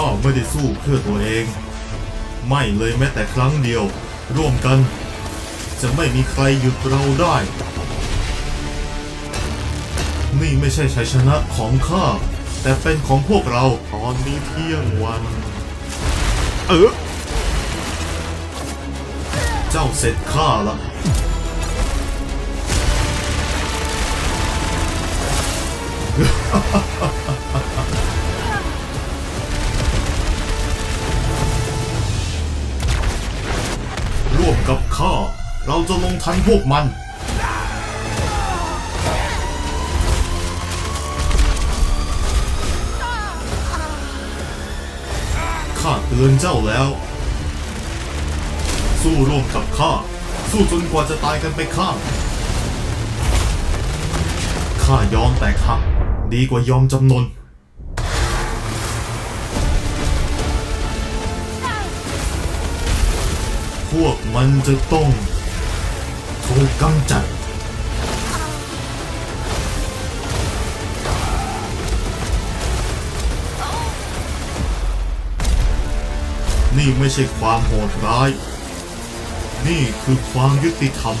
ข้าไม่ได้สู้เพื่อตัวเอง ไม่เลยแม้แต่ครั้งเดียว ร่วมกัน จะไม่มีใครหยุดเราได้ นี่ไม่ใช่ชัยชนะของข้า แต่เป็นของพวกเราตอนนี้เที่ยงวัน เออเจ้าเสร็จข้าละร่วม กับข้า เราจะลงทันพวกมัน ข้าเตือนเจ้าแล้ว สู้ร่วมกับข้า สู้จนกว่าจะตายกันไปข้าง ข้ายอมแตกหักดีกว่ายอมจำนน พวกมันจะต้องถูกกำจัดนี่ไม่ใช่ความโหดร้าย นี่คือความยุติธรรม